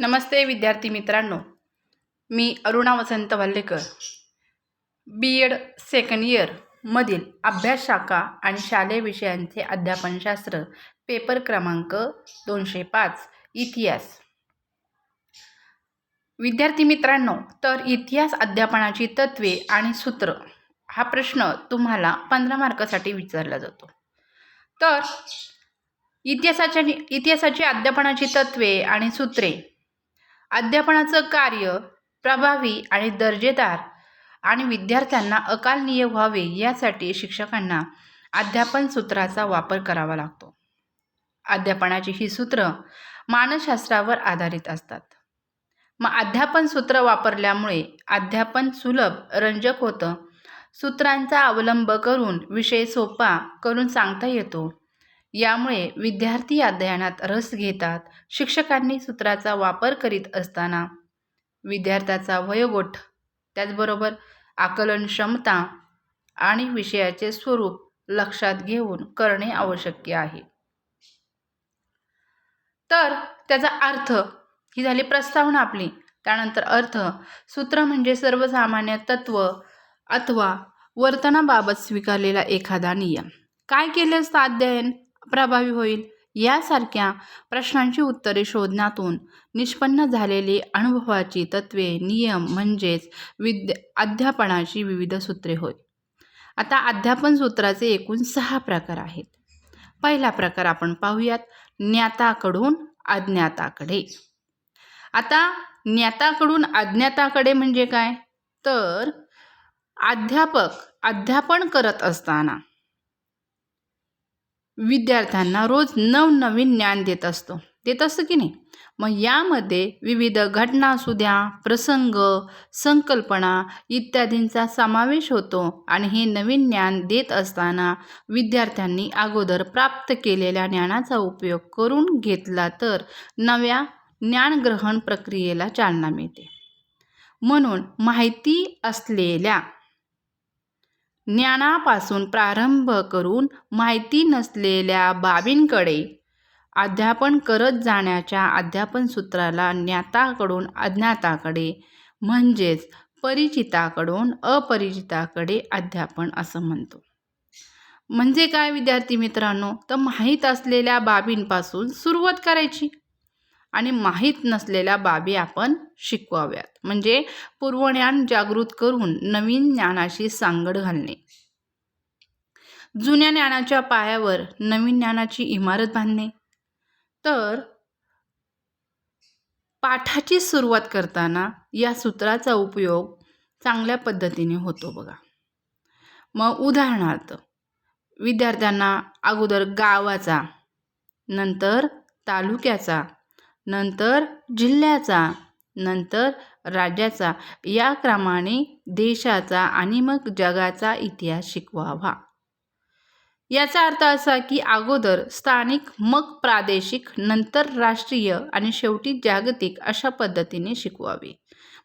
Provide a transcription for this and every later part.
नमस्ते विद्यार्थी मित्रांनो. मी Aruna Vasant Vallekar. B Ed second इयरमधील अभ्यास शाखा आणि शालेय विषयांचे अध्यापनशास्त्र पेपर क्रमांक दोनशे पाच इतिहास. विद्यार्थी मित्रांनो तर इतिहास अध्यापनाची तत्त्वे आणि सूत्र हा प्रश्न तुम्हाला पंधरा मार्कासाठी विचारला जातो. तर इतिहासाच्या इतिहासाची अध्यापनाची तत्त्वे आणि सूत्रे अध्यापनाचं कार्य प्रभावी आणि दर्जेदार आणि विद्यार्थ्यांना अकालनीय व्हावे यासाठी शिक्षकांना अध्यापन सूत्राचा वापर करावा लागतो. अध्यापनाची ही सूत्र मानसशास्त्रावर आधारित असतात. मग अध्यापन सूत्र वापरल्यामुळे अध्यापन सुलभ रंजक होतं? सूत्रांचा अवलंब करून विषय सोपा करून सांगता येतो. यामुळे विद्यार्थी अध्ययनात रस घेतात शिक्षकांनी सूत्राचा वापर करीत असताना. विद्यार्थ्याचा वयोगट त्याचबरोबर आकलन क्षमता आणि विषयाचे स्वरूप लक्षात घेऊन करणे आवश्यक आहे. तर त्याचा अर्थ ही झाली प्रस्तावना आपली. त्यानंतर अर्थ सूत्र म्हणजे सर्वसामान्य तत्व अथवा वर्तनाबाबत स्वीकारलेला एखादा नियम. काय केले असतं अध्ययन? प्रभावी होईल यासारख्या प्रश्नांची उत्तरे शोधण्यातून निष्पन्न झालेली अनुभवाची तत्वे नियम म्हणजेच विद्या अध्यापनाची विविध सूत्रे होय. आता अध्यापन सूत्राचे एकूण सहा प्रकार आहेत. पहिला प्रकार आपण पाहूयात ज्ञाताकडून अज्ञाताकडे. आता ज्ञाताकडून अज्ञाताकडे म्हणजे काय? तर अध्यापक अध्यापन करत असताना विद्यार्थ्यांना रोज नवनवीन ज्ञान देत असतो. देत असतं की नाही? मग यामध्ये विविध घटना असू द्या प्रसंग संकल्पना इत्यादींचा समावेश होतो आणि हे नवीन ज्ञान देत असताना विद्यार्थ्यांनी अगोदर प्राप्त केलेल्या ज्ञानाचा उपयोग करून घेतला तर नव्या ज्ञानग्रहण प्रक्रियेला चालना मिळते. म्हणून माहिती असलेल्या ज्ञानापासून प्रारंभ करून माहिती नसलेल्या बाबींकडे अध्यापन करत जाण्याच्या अध्यापन सूत्राला ज्ञाताकडून अज्ञाताकडे म्हणजेच परिचिताकडून अपरिचिताकडे अध्यापन असं म्हणतो. म्हणजे काय विद्यार्थी मित्रांनो? तर माहीत असलेल्या बाबींपासून सुरुवात करायची. आणि माहीत नसलेल्या बाबी आपण शिकवाव्यात. म्हणजे पूर्वज्ञान जागृत करून नवीन ज्ञानाशी सांगड घालणे. जुन्या ज्ञानाच्या पायावर नवीन ज्ञानाची इमारत बांधणे. तर पाठाची सुरुवात करताना या सूत्राचा उपयोग चांगल्या पद्धतीने होतो बघा. मग उदाहरणार्थ विद्यार्थ्यांना अगोदर गावाचा नंतर तालुक्याचा नंतर जिल्ह्याचा नंतर राज्याचा. या क्रमाने देशाचा आणि मग जगाचा इतिहास शिकवावा. याचा अर्थ असा की अगोदर स्थानिक मग प्रादेशिक नंतर राष्ट्रीय आणि शेवटी जागतिक अशा पद्धतीने शिकवावे.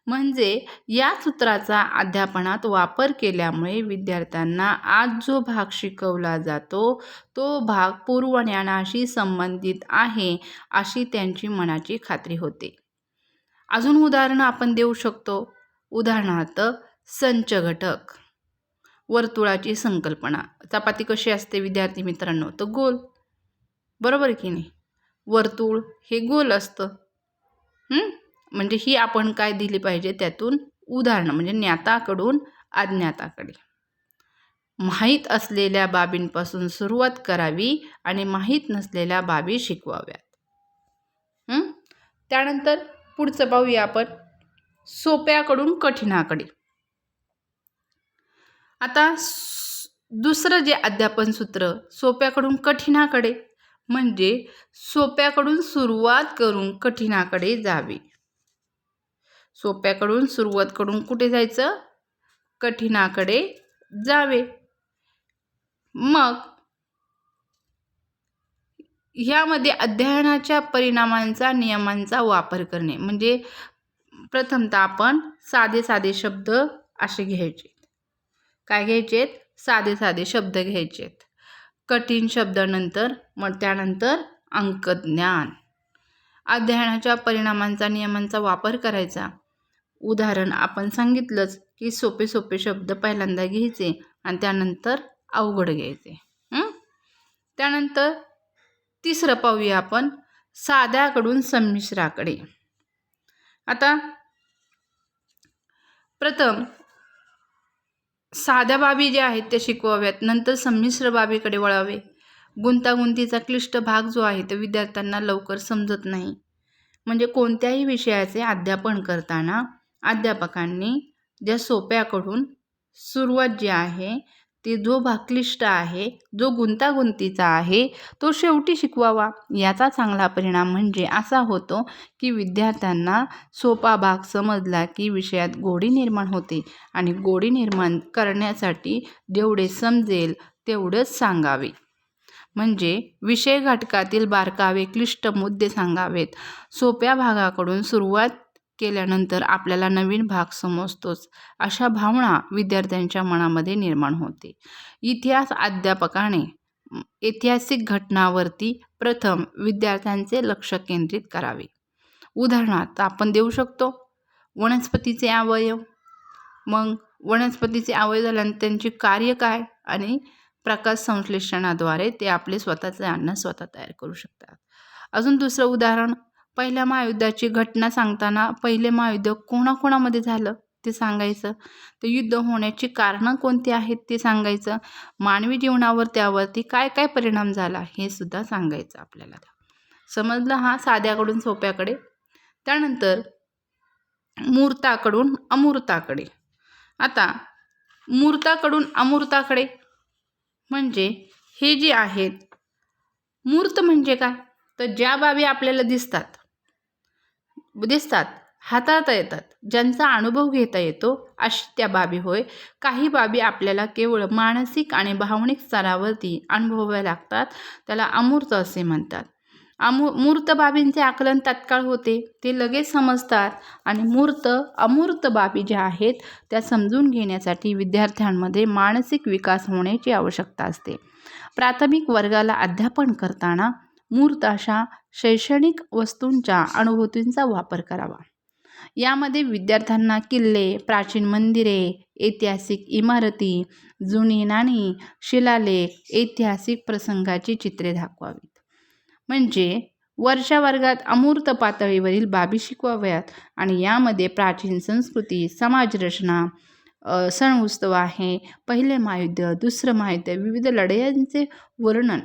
म्हणजे या सूत्राचा अध्यापनात वापर केल्यामुळे विद्यार्थ्यांना आज जो भाग शिकवला जातो तो भाग पूर्वज्ञानाशी संबंधित आहे अशी त्यांची मनाची खात्री होते. अजून उदाहरणं आपण देऊ शकतो. उदाहरणार्थ संच घटक. वर्तुळाची संकल्पना. चपाती कशी असते विद्यार्थी मित्रांनो? तर गोल. बरोबर की नाही? वर्तुळ हे गोल असतं. म्हणजे ही आपण काय दिली पाहिजे त्यातून उदाहरणं म्हणजे ज्ञाताकडून अज्ञाताकडे. माहीत असलेल्या बाबींपासून सुरुवात करावी आणि माहीत नसलेल्या बाबी शिकवाव्यात. त्यानंतर पुढचं पाहूया आपण सोप्याकडून कठीणाकडे. आता दुसरं जे अध्यापन सूत्र सोप्याकडून कठीणाकडे म्हणजे सोप्याकडून सुरुवात करून कठीणाकडे जावे. सोप्याकडून सुरुवातकडून कुठे जायचं? कठीणाकडे जावे. मग ह्यामध्ये अध्ययनाच्या परिणामांचा नियमांचा वापर करणे. म्हणजे प्रथमतः आपण साधे साधे शब्द असे घ्यायचे. काय घ्यायचेत? साधे साधे शब्द घ्यायचेत. कठीण शब्दानंतर मग त्यानंतर अंकज्ञान. अध्ययनाच्या परिणामांचा नियमांचा वापर करायचा. उदाहरण आपण सांगितलंच की सोपे सोपे शब्द पहिल्यांदा घ्यायचे आणि त्यानंतर अवघड घ्यायचे त्यानंतर तिसरं पाहूया आपण साध्याकडून संमिश्राकडे. आता प्रथम साध्या बाबी ज्या आहेत त्या शिकवाव्यात नंतर संमिश्र बाबीकडे वळावे. गुंतागुंतीचा क्लिष्ट भाग जो आहे तो विद्यार्थ्यांना लवकर समजत नाही. म्हणजे कोणत्याही विषयाचे अध्यापन करताना अध्यापकांनी ज्या सोप्याकडून सुरुवात जी आहे ती जो भाग क्लिष्ट आहे जो गुंतागुंतीचा आहे तो शेवटी शिकवावा. याचा चांगला परिणाम म्हणजे असा होतो की विद्यार्थ्यांना सोपा भाग समजला की विषयात गोडी निर्माण होते आणि गोडी निर्माण करण्यासाठी जेवढे समजेल तेवढंच सांगावे. म्हणजे विषय घटकातील बारकावे क्लिष्ट मुद्दे सांगावेत. सोप्या भागाकडून सुरुवात केल्यानंतर आपल्याला नवीन भाग समजतोच अशा भावना विद्यार्थ्यांच्या मनामध्ये निर्माण होते. इतिहास अध्यापकाने ऐतिहासिक घटनावरती प्रथम विद्यार्थ्यांचे लक्ष केंद्रित करावे. उदाहरणार्थ आपण देऊ शकतो वनस्पतीचे अवयव. मग वनस्पतीचे अवयव झाल्यानंतर त्यांची कार्य काय? आणि प्रकाश संश्लेषणाद्वारे ते आपले स्वतःचे अन्न स्वतः तयार करू शकतात. अजून दुसरं उदाहरण पहिल्या महायुद्धाची घटना सांगताना पहिले महायुद्ध कोणाकोणामध्ये झालं ते सांगायचं? तर युद्ध होण्याची कारणं कोणती आहेत ते सांगायचं? मानवी जीवनावर त्यावरती काय काय परिणाम झाला हे सुद्धा सांगायचं आपल्याला. समजलं हा? साध्याकडून सोप्याकडे. त्यानंतर मूर्ताकडून अमूर्ताकडे. आता मूर्ताकडून अमूर्ताकडे म्हणजे हे जे आहेत मूर्त म्हणजे काय? तर ज्या बाबी आपल्याला दिसतात दिसतात हाताळता येतात. ज्यांचा अनुभव घेता येतो अशी त्या बाबी होय. काही बाबी आपल्याला केवळ मानसिक आणि भावनिक स्तरावरती अनुभवाव्या लागतात त्याला अमूर्त असे म्हणतात. अमू मूर्त बाबींचे आकलन तत्काळ होते ते लगेच समजतात आणि मूर्त अमूर्त बाबी ज्या आहेत त्या समजून घेण्यासाठी विद्यार्थ्यांमध्ये मानसिक विकास होण्याची आवश्यकता असते. प्राथमिक वर्गाला अध्यापन करताना मूर्त अशा शैक्षणिक वस्तूंच्या अनुभूतींचा वापर करावा. यामध्ये विद्यार्थ्यांना किल्ले प्राचीन मंदिरे ऐतिहासिक इमारती जुनी नाणी शिलालेख ऐतिहासिक प्रसंगाची चित्रे दाखवावीत. म्हणजे वरच्या वर्गात अमूर्त पातळीवरील बाबी शिकवाव्यात आणि यामध्ये प्राचीन संस्कृती समाजरचना सण उत्सव आहे पहिले महायुद्ध दुसरं महायुद्ध विविध लढयांचे वर्णन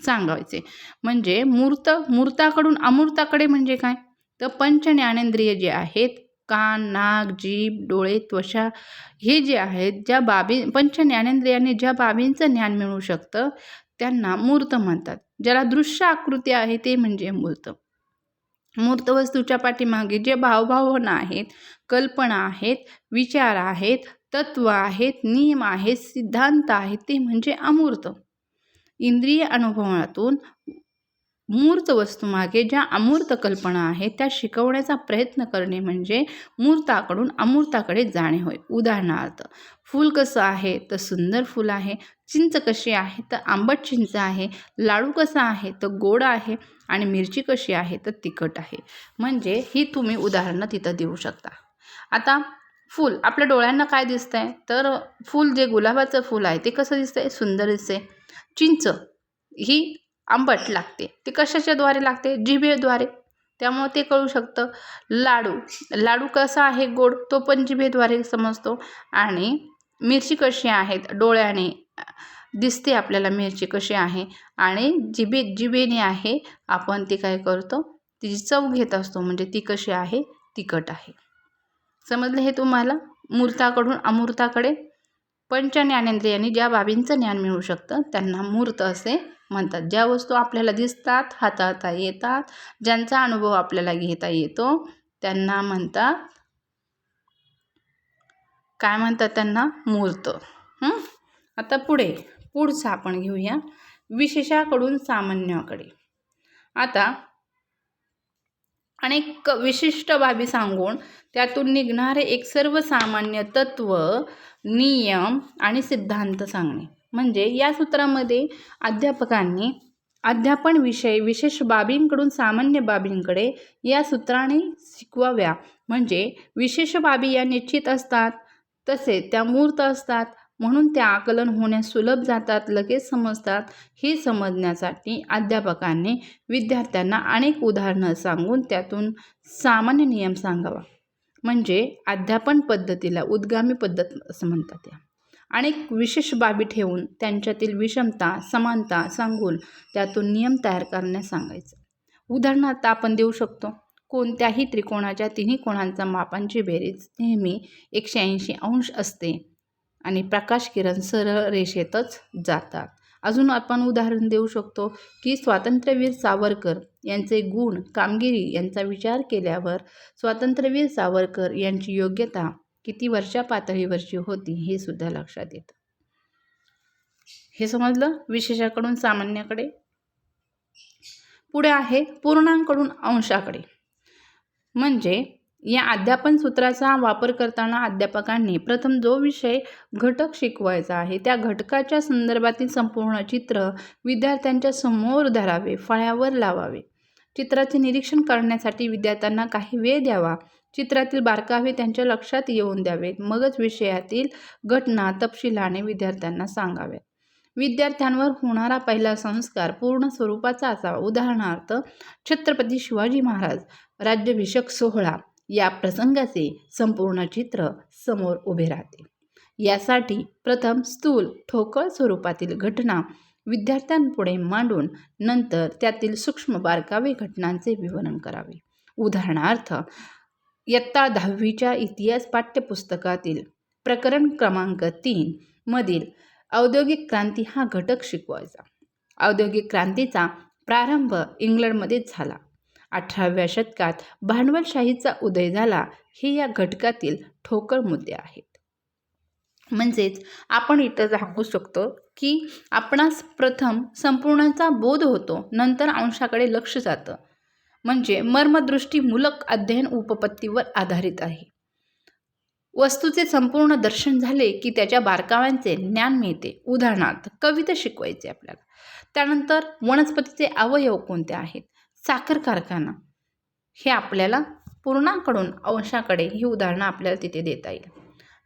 सांगायचे. म्हणजे मूर्त मूर्ताकडून अमूर्ताकडे म्हणजे काय? तर पंच ज्ञानेंद्रिय जे आहेत कान नाक जीभ डोळे त्वचा हे जे आहेत ज्या बाबी पंच ज्ञानेंद्रियाने ज्या बाबींचं ज्ञान मिळू शकतं त्यांना मूर्त म्हणतात. ज्याला दृश्य आकृती आहे ते म्हणजे मूर्त. मूर्त वस्तूच्या पाठीमागे जे भावभावना आहेत कल्पना आहेत विचार आहेत तत्व आहेत नियम आहेत सिद्धांत आहेत ते म्हणजे अमूर्त. इंद्रिय अनुभवातून मूर्त वस्तूमागे ज्या अमूर्त कल्पना आहेत त्या शिकवण्याचा प्रयत्न करणे म्हणजे मूर्ताकडून अमूर्ताकडे जाणे होय. उदाहरणार्थ फूल कसं आहे तर सुंदर फूल आहे चिंच कशी आहे तर आंबट चिंच आहे लाडू कसा आहे तर गोड आहे आणि मिरची कशी आहे तर तिखट आहे. म्हणजे ही तुम्ही उदाहरणं तिथं देऊ शकता. आता फूल आपल्या डोळ्यांना काय दिसतं आहे तर फूल जे गुलाबाचं फूल आहे ते कसं दिसतंय? सुंदर दिसते चिंच ही आंबट लागते. ते कशाच्याद्वारे लागते? जिभेद्वारे. त्यामुळं ते कळू शकतं. लाडू. लाडू कसा आहे गोड? तो पण जिभेद्वारे समजतो. आणि मिरची कशी आहेत? डोळ्याने दिसते आपल्याला मिरची कशी आहे. आणि जिभे जिभेने आहे. आपण ती काय करतो? तिची चव घेत असतो. म्हणजे ती कशी आहे? तिखट आहे. समजलं हे तुम्हाला? मूर्ताकडून अमूर्ताकडे? पंच ज्ञानेंद्रियांनी ज्या बाबींचं ज्ञान मिळू शकतं त्यांना मूर्त असे म्हणतात. ज्या वस्तू आपल्याला दिसतात हाताळता येतात ज्यांचा अनुभव आपल्याला घेता येतो त्यांना म्हणतात काय म्हणतात त्यांना? मूर्त. आता पुढे पुढचं आपण घेऊया. विशेषाकडून सामान्याकडे. आता अनेक विशिष्ट बाबी सांगून त्यातून निघणारे एक सर्वसामान्य तत्व नियम आणि सिद्धांत सांगणे. म्हणजे या सूत्रामध्ये अध्यापकांनी अध्यापन विषय विशेष बाबींकडून सामान्य बाबींकडे या सूत्राने शिकवाव्या. म्हणजे विशेष बाबी या निश्चित असतात तसे त्या मूर्त असतात म्हणून त्या आकलन होण्यास सुलभ जातात लगेच समजतात. हे समजण्यासाठी अध्यापकांनी विद्यार्थ्यांना अनेक उदाहरणं सांगून त्यातून सामान्य नियम सांगावा. म्हणजे अध्यापन पद्धतीला उद्गामी पद्धत असं म्हणतात या. अनेक विशेष बाबी ठेवून त्यांच्यातील विषमता समानता सांगून त्यातून नियम तयार करण्यास सांगायचं. उदाहरणार्थ आपण देऊ शकतो कोणत्याही त्रिकोणाच्या तिन्ही कोणांचा मापांची बेरीज नेहमी एकशे ऐंशी अंश असते. आणि प्रकाश किरण सरळ रेषेतच जातात. अजून आपण उदाहरण देऊ शकतो की स्वातंत्र्यवीर सावरकर यांचे गुण कामगिरी यांचा विचार केल्यावर स्वातंत्र्यवीर सावरकर यांची योग्यता किती वर्षा पातळीवरची होती हे सुद्धा लक्षात येतं. हे समजलं विशेषाकडून सामान्याकडे? पुढे आहे पूर्णांकडून अंशाकडे. म्हणजे या अध्यापन सूत्राचा वापर करताना अध्यापकांनी प्रथम जो विषय घटक शिकवायचा आहे त्या घटकाच्या संदर्भातील संपूर्ण चित्र विद्यार्थ्यांच्या समोर धरावे फळ्यावर लावावे. चित्राचे निरीक्षण करण्यासाठी विद्यार्थ्यांना काही वेळ द्यावा. चित्रातील बारकावे त्यांच्या लक्षात येऊन द्यावेत मगच विषयातील घटना तपशिलाने विद्यार्थ्यांना सांगाव्यात विद्यार्थ्यांवर होणारा पहिला संस्कार पूर्ण स्वरूपाचा असावा. उदाहरणार्थ छत्रपती शिवाजी महाराज राज्याभिषेक सोहळा. या प्रसंगाचे संपूर्ण चित्र समोर उभे राहते. यासाठी प्रथम स्थूल ठोकळ स्वरूपातील घटना विद्यार्थ्यांपुढे मांडून नंतर त्यातील सूक्ष्म बारकावे घटनांचे विवरण करावे. उदाहरणार्थ इयत्ता दहावीच्या इतिहास पाठ्यपुस्तकातील प्रकरण क्रमांक तीन मधील औद्योगिक क्रांती हा घटक शिकवायचा. औद्योगिक क्रांतीचा प्रारंभ इंग्लंडमध्येच झाला. अठराव्या शतकात भांडवलशाहीचा उदय झाला हे या घटकातील ठोकळ मुद्दे आहेत. म्हणजेच आपण इथं सांगू शकतो की आपणास प्रथम संपूर्णाचा बोध होतो नंतर अंशाकडे लक्ष जातं. म्हणजे मर्मदृष्टीमूलक अध्ययन उपपत्तीवर आधारित आहे. वस्तूचे संपूर्ण दर्शन झाले की त्याच्या बारकाव्यांचे ज्ञान मिळते. उदाहरणार्थ कविता शिकवायचे आपल्याला. त्यानंतर वनस्पतीचे अवयव कोणते आहेत? साखर कारखाना. हे आपल्याला पूर्णाकडून अंशाकडे ही उदाहरणं आपल्याला तिथे देता येईल.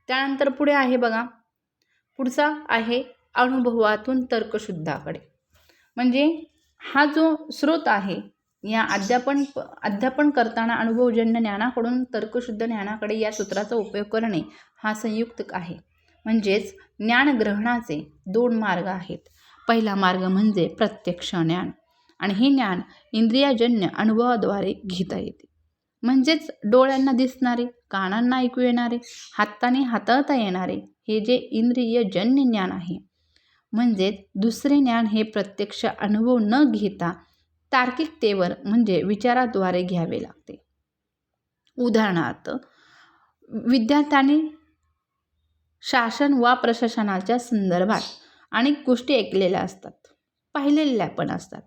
त्यानंतर पुढे आहे बघा. पुढचा आहे अनुभवातून तर्कशुद्धाकडे. म्हणजे हा जो स्रोत आहे या अध्यापन अध्यापन करताना अनुभवजन्य ज्ञानाकडून तर्कशुद्ध ज्ञानाकडे या सूत्राचा उपयोग करणे हा संयुक्त आहे. म्हणजेच ज्ञानग्रहणाचे दोन मार्ग आहेत. पहिला मार्ग म्हणजे प्रत्यक्ष ज्ञान. आणि हे ज्ञान इंद्रियाजन्य अनुभवाद्वारे घेता येते. म्हणजेच डोळ्यांना दिसणारे कानांना ऐकू येणारे हाताने हाताळता येणारे हे जे इंद्रियजन्य ज्ञान आहे. म्हणजेच दुसरे ज्ञान हे प्रत्यक्ष अनुभव न घेता तार्किकतेवर म्हणजे विचाराद्वारे घ्यावे लागते. उदाहरणार्थ विद्यार्थ्यांनी शासन वा प्रशासनाच्या संदर्भात अनेक गोष्टी ऐकलेल्या असतात पाहिलेल्या पण असतात.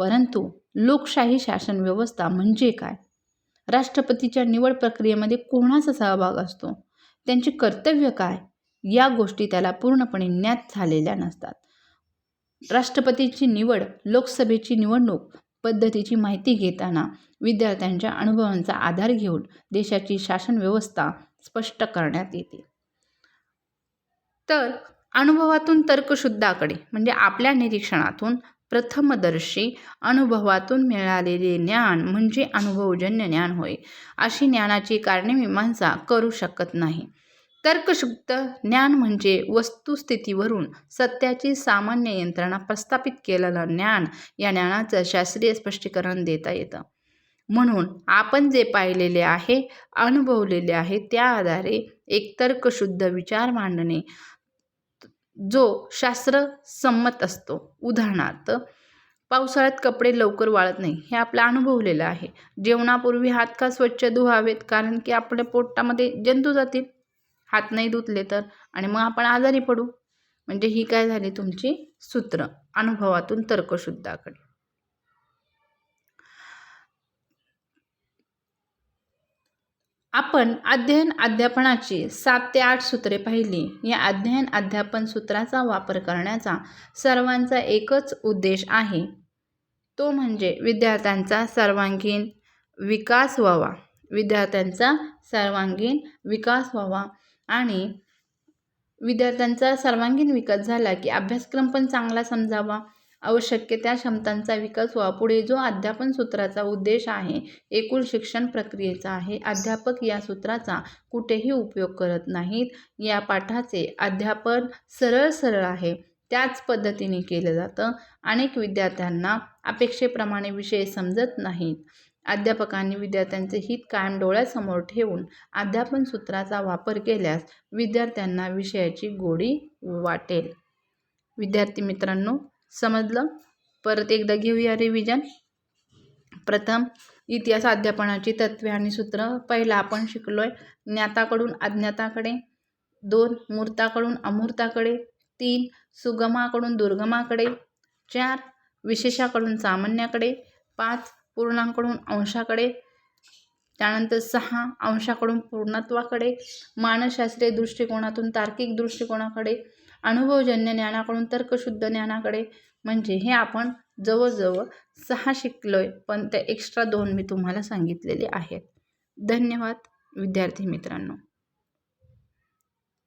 परंतु लोकशाही शासन व्यवस्था म्हणजे काय? राष्ट्रपतीच्या निवड प्रक्रियेमध्ये कोणाचा सहभाग असतो? त्यांचे कर्तव्य काय? या गोष्टी त्याला पूर्णपणे ज्ञात झालेल्या नसतात. राष्ट्रपतीची निवड लोकसभेची निवडणूक पद्धतीची माहिती घेताना विद्यार्थ्यांच्या अनुभवांचा आधार घेऊन देशाची शासन व्यवस्था स्पष्ट करण्यात येते. तर अनुभवातून तर्कशुद्धाकडे म्हणजे आपल्या निरीक्षणातून प्रथमदर्शी अनुभवातून मिळालेले ज्ञान म्हणजे अनुभवजन्य ज्ञान होय. अशी ज्ञानाची कारणे मीमांसा करू शकत नाही. तर्कशुद्ध ज्ञान म्हणजे वस्तुस्थितीवरून सत्याची सामान्य यंत्रणा प्रस्थापित केलेलं ज्ञान या ज्ञानाचं शास्त्रीय स्पष्टीकरण देता येतं. म्हणून आपण जे पाहिलेले आहे अनुभवलेले आहे त्या आधारे एक तर्कशुद्ध विचार मांडणे जो शास्त्रसंमत असतो. उदाहरणार्थ पावसाळ्यात कपडे लवकर वाळत नाही हे आपलं अनुभवलेलं आहे. जेवणापूर्वी हात का स्वच्छ धुवावेत? कारण की आपल्या पोटामध्ये जंतू जातील. हात नाही धुतले तर? आणि मग आपण आजारी पडू? म्हणजे ही काय झाली तुमची सूत्र? अनुभवातून तर्कशुद्धाकडे. आपण अध्ययन अध्यापनाची सात ते आठ सूत्रे पाहिली. या अध्ययन अध्यापन सूत्राचा वापर करण्याचा सर्वांचा एकच उद्देश आहे. तो म्हणजे विद्यार्थ्यांचा सर्वांगीण विकास व्हावा. विद्यार्थ्यांचा सर्वांगीण विकास व्हावा आणि विद्यार्थ्यांचा सर्वांगीण विकास झाला की अभ्यासक्रम पण चांगला समजावा. आवश्यक त्या क्षमतांचा विकास व्हावा. पुढे जो अध्यापन सूत्राचा उद्देश आहे एकूण शिक्षण प्रक्रियेचा आहे. अध्यापक या सूत्राचा कुठेही उपयोग करत नाहीत. या पाठाचे अध्यापन सरळ सरळ आहे. त्याच पद्धतीने केलं जातं. अनेक विद्यार्थ्यांना अपेक्षेप्रमाणे विषय समजत नाहीत. अध्यापकांनी विद्यार्थ्यांचे हित कायम डोळ्यासमोर ठेवून अध्यापन सूत्राचा वापर केल्यास विद्यार्थ्यांना विषयाची गोडी वाटेल. विद्यार्थी मित्रांनो समजलं? परत एकदा घेऊया रिव्हिजन प्रथम इतिहास अध्यापनाची तत्त्वे आणि सूत्र. पहिला आपण शिकलो आहे ज्ञाताकडून अज्ञाताकडे. दोन मूर्ताकडून अमूर्ताकडे. तीन सुगमाकडून दुर्गमाकडे. चार विशेषाकडून सामान्याकडे. पाच पूर्णांकडून अंशाकडे. त्यानंतर सहा अंशाकडून पूर्णत्वाकडे. मानसशास्त्रीय दृष्टिकोनातून तार्किक दृष्टिकोनाकडे. अनुभवजन्य ज्ञानाकडून तर्कशुद्ध ज्ञानाकडे. म्हणजे हे आपण जवळजवळ सहा शिकलोय पण ते एक्स्ट्रा दोन मी तुम्हाला सांगितलेले आहेत. धन्यवाद विद्यार्थी मित्रांनो.